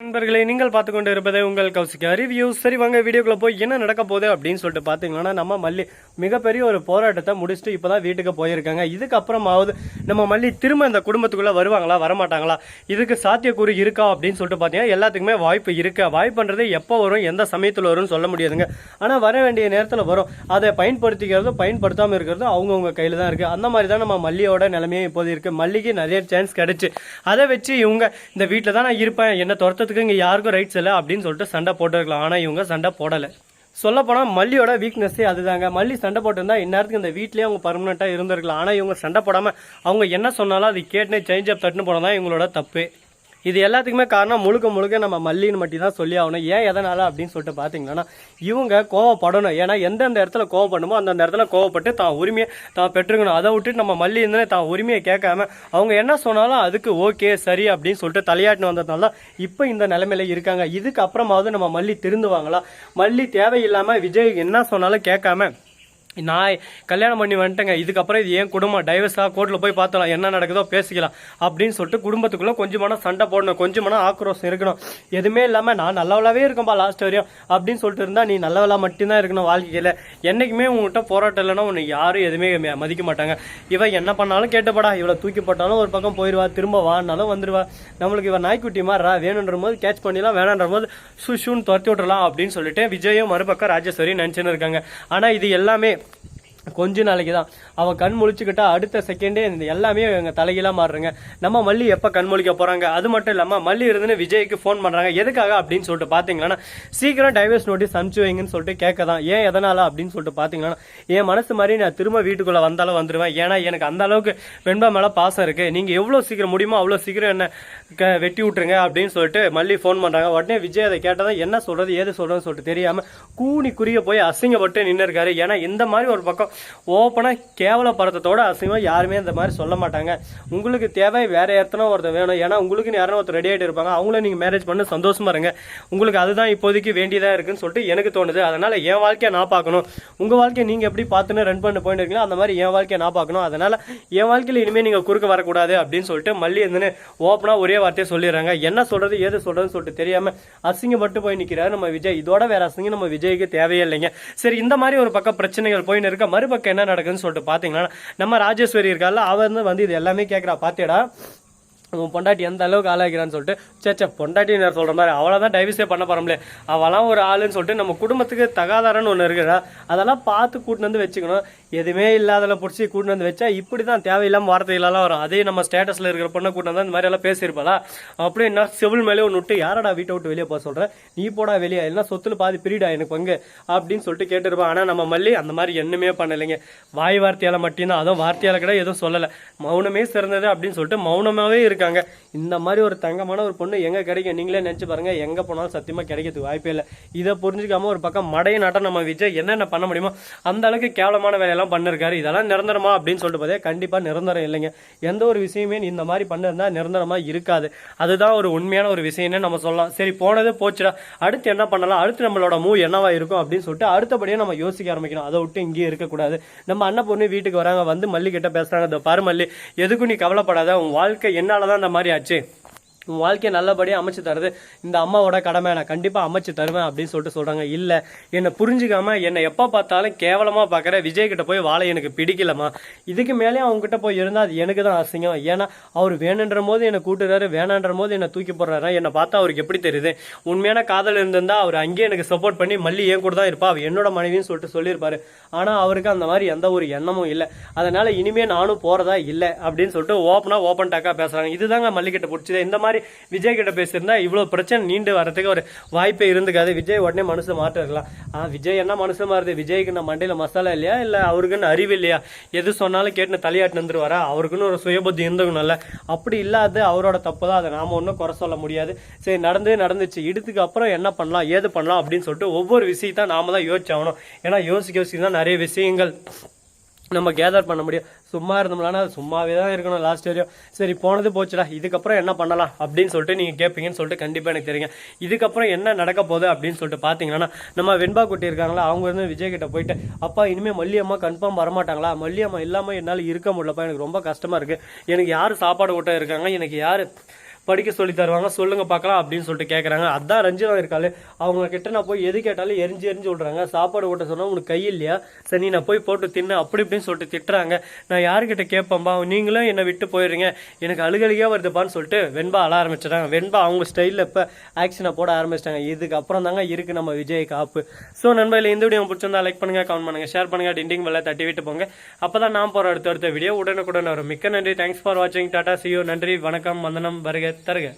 நண்பர்களே நீங்கள் பார்த்து கொண்டு உங்கள் கௌசிக்கா ரிவ்யூ சரி வாங்க வீடியோக்குள்ள போய் என்ன நடக்க போகுது அப்படின்னு சொல்லிட்டு பார்த்தீங்கன்னா நம்ம மல்லி மிகப்பெரிய ஒரு போராட்டத்தை முடிச்சுட்டு இப்போ தான் வீட்டுக்கு போயிருக்காங்க. இதுக்கப்புறமாவது நம்ம மல்லி திரும்ப இந்த குடும்பத்துக்குள்ளே வருவாங்களா வரமாட்டாங்களா? இதுக்கு சாத்தியக்கூறு இருக்கா அப்படின்னு சொல்லிட்டு பார்த்தீங்கன்னா எல்லாத்துக்குமே வாய்ப்பு இருக்கு. வாய்ப்புன்றது எப்போ வரும் எந்த சமயத்தில் வரும்னு சொல்ல முடியாதுங்க. ஆனால் வர வேண்டிய நேரத்தில் வரும். அதை பயன்படுத்திக்கிறது பயன்படுத்தாமல் இருக்கிறது அவங்கவுங்க கையில் தான் இருக்குது அந்த மாதிரி தான் நம்ம மல்லியோட நிலைமையும் இப்போது இருக்குது மல்லிக்கு நிறைய சான்ஸ் கிடைச்சு. அதை வச்சு இவங்க இந்த வீட்டில் தான் நான் இருப்பேன். என்ன துரத்துறதுக்கு இங்கே யாருக்கும் ரைட்ஸ் இல்லை அப்படின்னு சொல்லிட்டு சண்டை போட்டிருக்கலாம். ஆனால் இவங்க சண்டை போடலை. சொல்லப்போனால் மல்லியோட வீக்னஸ்ஸே அதுதாங்க. மல்லி சண்டை போட்டிருந்தா இந்நேரத்துக்கு இந்த வீட்லயே அவங்க பர்மனெண்ட்டாக இருந்திருக்கலாம். ஆனால் இவங்க சண்டை போடாமல் அவங்க என்ன சொன்னாலும் அது கேட்டுனே சேஞ்ச் அப் தட்டுன்னு போனதான் இவங்களோட தப்பு. இது எல்லாத்துக்குமே காரணம் முழுக்க முழுக்க நம்ம மல்லின்னு மட்டும் தான் சொல்லி ஆகணும் ஏன் எதனால அப்படின்னு சொல்லிட்டு பார்த்தீங்கன்னா இவங்க கோவப்படணும். ஏன்னா எந்தெந்த இடத்துல கோவப்படணுமோ அந்தந்த இடத்துல கோவப்பட்டு தான் உரிமையை தான் பெற்றுக்கணும். அதை விட்டுட்டு நம்ம மல்லி இருந்தே தான் உரிமையை கேட்காம அவங்க என்ன சொன்னாலும் அதுக்கு ஓகே சரி அப்படின்னு சொல்லிட்டு தலையாட்டினு வந்ததுனால தான் இப்போ இந்த நிலைமையில இருக்காங்க. இதுக்கு அப்புறமாவது நம்ம மல்லி திருந்துவாங்களா? மல்லி தேவையில்லாமல் விஜய் என்ன சொன்னாலும் கேட்காம நான் கல்யாணம் பண்ணி வந்துட்டேங்க. இதுக்கப்புறம் இது ஏன் குடும்பம்? டைவர்ஸாக கோர்ட்டில் போய் பார்த்தலாம் என்ன நடக்குதோ பேசிக்கலாம். அப்படின்னு சொல்லிட்டு குடும்பத்துக்குள்ளே கொஞ்சமான சண்டை போடணும். கொஞ்சமான ஆக்ரோஷம் இருக்கணும். எதுவுமே இல்லாமல் நான் நல்லவளாவே இருக்கேன்பா லாஸ்ட் வரையும். அப்படின்னு சொல்லிட்டு இருந்தால் நீ நல்லவளா மட்டும்தான் இருக்கணும் வாழ்க்கையில். என்னைக்குமே உங்ககிட்ட போராட்டம் இல்லைன்னா உன்னை யாரும் எதுவுமே மதிக்க மாட்டாங்க. இவன் என்ன பண்ணாலும் கேட்டுப்படா. இவளை தூக்கி போட்டாலும் ஒரு பக்கம் போயிடுவா திரும்ப வான்னாலும் வந்துடுவா நம்மளுக்கு இவன் நாய்க்குட்டி மாறா. வேணுன்ற போது கேட்ச் பண்ணிடலாம். வேணான்ற போது சுஷுன்னு துரத்தி விட்டுறலாம் அப்படின்னு சொல்லிட்டு விஜயும் மறுபக்கம் ராஜேஸ்வரி நினச்சின்னு இருக்காங்க. ஆனால் இது எல்லாமே கொஞ்ச நாளைக்கு தான். அவன் கண் முழிச்சுக்கிட்டா அடுத்த செகண்டே இந்த எல்லாமே எங்க தலைகீழா மாறுறங்க. நம்ம மல்லி எப்போ கண் முழிக்க போறாங்க? அது மட்டும் இல்லாமல் மல்லி இருந்துன்னு விஜய்க்கு ஃபோன் பண்றாங்க. எதுக்காக அப்படின்னு சொல்லிட்டு பார்த்தீங்கன்னா சீக்கிரம் டைவர்ஸ் நோட்டீஸ் அனுப்பிச்சு வைங்கன்னு சொல்லிட்டு கேட்க தான் ஏன் எதனால அப்படின்னு சொல்லிட்டு பார்த்தீங்கன்னா என் மனசு மாதிரி நான் திரும்ப வீட்டுக்குள்ள வந்தாலும் வந்துடுவேன் ஏன்னா எனக்கு அந்த அளவுக்கு வெண்பா மேல பாசம் இருக்கு. நீங்க எவ்வளோ சீக்கிரம் முடியுமோ அவ்வளோ சீக்கிரம் என்ன க- வெட்டி விட்டுருங்க அப்படின்னு சொல்லிட்டு மல்லி ஃபோன் பண்றாங்க. உடனே விஜய் அதை கேட்டதான் என்ன சொல்றது ஏது சொல்றதுன்னு சொல்லிட்டு தெரியாம கூனி குறிய போய் அசிங்கப்பட்டு நின்று இருக்காரு ஏன்னா இந்த மாதிரி ஒரு பக்கம் ஓப்பனாக கேவல படத்தோட அசிங்கமாக யாருமே இந்த மாதிரி சொல்ல மாட்டாங்க. உங்களுக்கு தேவை வேறு எத்தனை ஒருத்தர் வேணும். ஏன்னா உங்களுக்கு யாரும் ஒருத்தர் ரெடி ஆகிட்டு இருப்பாங்க. அவங்கள நீங்கள் மேரேஜ் பண்ண சந்தோஷமாக இருங்க. உங்களுக்கு அதுதான் இப்போதைக்கு வேண்டியதாக இருக்குன்னு சொல்லிட்டு எனக்கு தோணுது. அதனால் என் வாழ்க்கையை நான் பார்க்கணும். உங்கள் வாழ்க்கையை நீங்கள் எப்படி பார்த்துன்னு ரன் பண்ண போயிட்டு இருக்கீங்களோ அந்த மாதிரி என் வாழ்க்கையை நான் பார்க்கணும். அதனால் என் வாழ்க்கையில் இனிமேல் நீங்கள் குறுக்க வரக்கூடாது அப்படின்னு சொல்லிட்டு மல்லி இருந்துன்னு ஓப்பனாக ஒரே வார்த்தையை சொல்லிடுறாங்க. என்ன சொல்கிறது ஏது சொல்கிறதுன்னு சொல்லிட்டு தெரியாமல் அசிங்கப்பட்டு போய் நிற்கிறாரு நம்ம விஜய். இதோட வேற அசிங்கம் நம்ம விஜய்க்கு தேவையே இல்லைங்க. சரி இந்த மாதிரி ஒரு பக்கம் பிரச்சனைகள் போயின்னு இருக்க மறுபக்கம் என்ன நடக்குதுன்னு சொல்லிட்டு பார்த்தீங்கன்னா நம்ம ராஜேஸ்வரி இருக்கால அவ வந்து இது எல்லாமே கேட்குறா பார்த்தேடா உன் பொண்டாட்டி எந்த அளவுக்கு ஆளாகிறான்னு சொல்லிட்டு சேச்சா பொண்டாட்டி நான் சொல்கிற மாதிரி அவளை தான் டைவர்ஸே பண்ண போகிறோம்லே அவளாம் ஒரு ஆளுன்னு சொல்லிட்டு நம்ம குடும்பத்துக்கு தகாதாரன்னு ஒன்று இருக்குடா அதெல்லாம் பார்த்து கூட்டின்னு வந்து வச்சுக்கணும். எதுவுமே இல்லாதல பிடிச்சி கூட்டின்னு வந்து வச்சா இப்படி தான் தேவையில்லாமல் வார்த்தைகளெல்லாம் வரும். அதே நம்ம ஸ்டேட்டஸில் இருக்கிற பொண்ணை கூட்டின்னு வந்து இந்த மாதிரி எல்லாம் பேசியிருப்பாளா அப்படியே என்ன செவில் மேலே ஒன்று விட்டு யாரடா வீட்டை விட்டு வெளியே போக சொல்கிறேன் நீ போடா வெளியே இல்லைன்னா சொத்துல பாதி பிரிடா எனக்கு பங்கு. அப்படின்னு சொல்லிட்டு கேட்டிருப்பான் ஆனால் நம்ம மல்லி அந்த மாதிரி என்னமே பண்ணலைங்க. வாய் வார்த்தையால் மட்டும்தான் அதுவும் வார்த்தையால் கூட எதுவும் சொல்லலை. மௌனமே சிறந்தது அப்படின்னு சொல்லிட்டு மௌனமாகவே இருக்கு இருக்காங்க. இந்த மாதிரி ஒரு தங்கமான ஒரு பொண்ணு எங்க கிடைக்கும்? நீங்களே நினைச்சு பாருங்க. எங்க போனாலும் சத்தியமா கிடைக்கிறதுக்கு வாய்ப்பே இல்லை. இதை புரிஞ்சுக்காம ஒரு பக்கம் மடைய நாட்டம் நம்ம விஜய் என்னென்ன பண்ண முடியுமோ அந்த அளவுக்கு கேவலமான வேலையெல்லாம் பண்ணிருக்காரு. இதெல்லாம் நிரந்தரமா அப்படின்னு சொல்லிட்டு பார்த்தா கண்டிப்பா நிரந்தரம் இல்லைங்க. எந்த ஒரு விஷயமே நீ இந்த மாதிரி பண்ணிருந்தா நிரந்தரமா இருக்காது. அதுதான் ஒரு உண்மையான ஒரு விஷயம்னு நம்ம சொல்லலாம். சரி போனது போச்சுடா. அடுத்து என்ன பண்ணலாம்? அடுத்து நம்மளோட மூவ் என்னவா இருக்கும் அப்படின்னு சொல்லிட்டு அடுத்தபடியே நம்ம யோசிக்க ஆரம்பிக்கணும். அதை விட்டு இங்கேயே இருக்கக்கூடாது. நம்ம அண்ணன் பொண்ணு வீட்டுக்கு வராங்க வந்து மல்லி கிட்ட பேசுறாங்க. இந்த பாரு மல்லி எதுக்கும் நீ கவலைப்படாத. உன் வாழ்க்கை தான் இந்த மாதிரி ஆச்சு. உன் வாழ்க்கையை நல்லபடியாக அமைச்சு தருது. இந்த அம்மாவோட கடமை நான் கண்டிப்பாக அமைச்சு தருவேன் அப்படின்னு சொல்லிட்டு சொல்கிறாங்க இல்லை என்னை புரிஞ்சுக்காம என்னை எப்போ பார்த்தாலும் கேவலமாக பார்க்குற விஜய் கிட்ட போய் வாழை எனக்கு பிடிக்கலம்மா. இதுக்கு மேலே அவங்ககிட்ட போய் இருந்தால் அது எனக்கு தான் அசிங்கம். ஏன்னா அவர் வேணுன்ற போது என்னை கூட்டுறாரு வேணான்ற போது என்னை தூக்கி போடுறாரு. என்னை பார்த்தா அவருக்கு எப்படி தெரியுது? உண்மையான காதல் இருந்திருந்தா அவர் அங்கேயே எனக்கு சப்போர்ட் பண்ணி மல்லி ஏன் கூட தான் இருப்பா. அவர் என்னோட மனைவின்னு சொல்லிட்டு சொல்லியிருப்பாரு. ஆனால் அவருக்கு அந்த மாதிரி எந்த ஒரு எண்ணமும் இல்லை. அதனால இனிமேல் நானும் போகிறதா இல்லை அப்படின்னு சொல்லிட்டு ஓப்பனாக ஓப்பன் டாக்காக பேசுகிறாங்க இதுதாங்க மல்லிகிட்ட பிடிச்சது. இந்த மாதிரி விஜய் கிட்ட பேசியிருந்தா இவ்வளவு பிரச்சனை நீண்டு வரதுக்கு ஒரு வாய்ப்பே இருந்துக்காது. விஜய் உடனே மனசு மாற்றிருக்கலாம் ஆ விஜய் என்ன மனசு மாறுது? விஜய்க்கு நான் மண்டையில மசாலா இல்லையா? இல்ல அவருக்குன்னு அறிவு இல்லையா? எது சொன்னாலும் கேட்டு தலையாட்டு வந்துருவாரா? அவருக்குன்னு ஒரு சுயபுத்தி இருந்துக்கணும்ல. அப்படி இல்லாத அவரோட தப்பு தான் அதை நாம ஒன்றும் குறை சொல்ல முடியாது. சரி நடந்தே நடந்துச்சு. இடத்துக்கு அப்புறம் என்ன பண்ணலாம்? ஏது பண்ணலாம்? அப்படின்னு சொல்லிட்டு ஒவ்வொரு விஷயத்தான் நாம தான் யோசிச்சாகணும் ஏன்னா யோசிக்க யோசிக்க தான் நிறைய விஷயங்கள் நம்ம கேதர் பண்ண முடியும். சும்மா இருந்தோம்னா அது சும்மாவே தான் இருக்கணும் லாஸ்ட் வரையும் சரி போனது போச்சுடா. இதுக்கப்புறம் என்ன பண்ணலாம் அப்படின்னு சொல்லிட்டு நீங்கள் கேட்பீங்கன்னு சொல்லிட்டு கண்டிப்பாக எனக்கு தெரியுங்க இதுக்கப்புறம் என்ன நடக்க போகுது அப்படின்னு சொல்லிட்டு பார்த்தீங்கன்னா நம்ம வெண்பா குட்டி இருக்காங்களா அவங்க வந்து விஜய் கிட்ட போயிட்டு அப்பா இனிமேல் மல்லியம்மா கன்ஃபார்ம் வரமாட்டாங்களா? மல்லியம்மா இல்லாமல் என்னால் இருக்க முடியலப்பா. எனக்கு ரொம்ப கஷ்டமாக இருக்குது எனக்கு யார் சாப்பாடு ஊட்ட இருக்காங்க? எனக்கு யார் படிக்க சொல்லி தருவாங்க சொல்லுங்க பார்க்கலாம் அப்படின்னு சொல்லிட்டு கேட்குறாங்க அதான் ரஞ்சிதா இருக்காளே அவங்க கிட்ட நான் போய் எது கேட்டாலும் எரிஞ்சு எரிஞ்சு விடுறாங்க. சாப்பாடு ஓட்ட சொன்னால் உனக்கு கை இல்லையா? சரி நீ நான் போய் போட்டு தின்னு அப்படி இப்படின்னு சொல்லிட்டு திட்டுறாங்க. நான் யாருக்கிட்ட கேட்பேன்பா? நீங்களும் என்னை விட்டு போயிடுறீங்க எனக்கு அழுகழுகையாக வருதுப்பான்னு சொல்லிட்டு வெண்பா அழ ஆரம்பிச்சிட்டாங்க வெண்பா அவங்க ஸ்டைலில் இப்போ ஆக்ஷனை போட ஆரம்பிச்சிட்டாங்க. இதுக்கு அப்புறம் தாங்க இருக்குது நம்ம விஜய் காப்பு. ஸோ நண்பர்கள் இந்த வீடியோ பிடிச்சிருந்தா லைக் பண்ணுங்கள் கமெண்ட் பண்ணுங்கள் ஷேர் பண்ணுங்க டிண்டிங் வெள்ள தட்டி விட்டு போங்க. அப்போ தான் நான் போகிற அடுத்த அடுத்த வீடியோ உடனுக்குடன் வரும். மிக்க நன்றி. தேங்க்ஸ் ஃபார் வாட்சிங் டாடா சியோ நன்றி. வணக்கம். வந்தனம். வருகை. तर घ्या.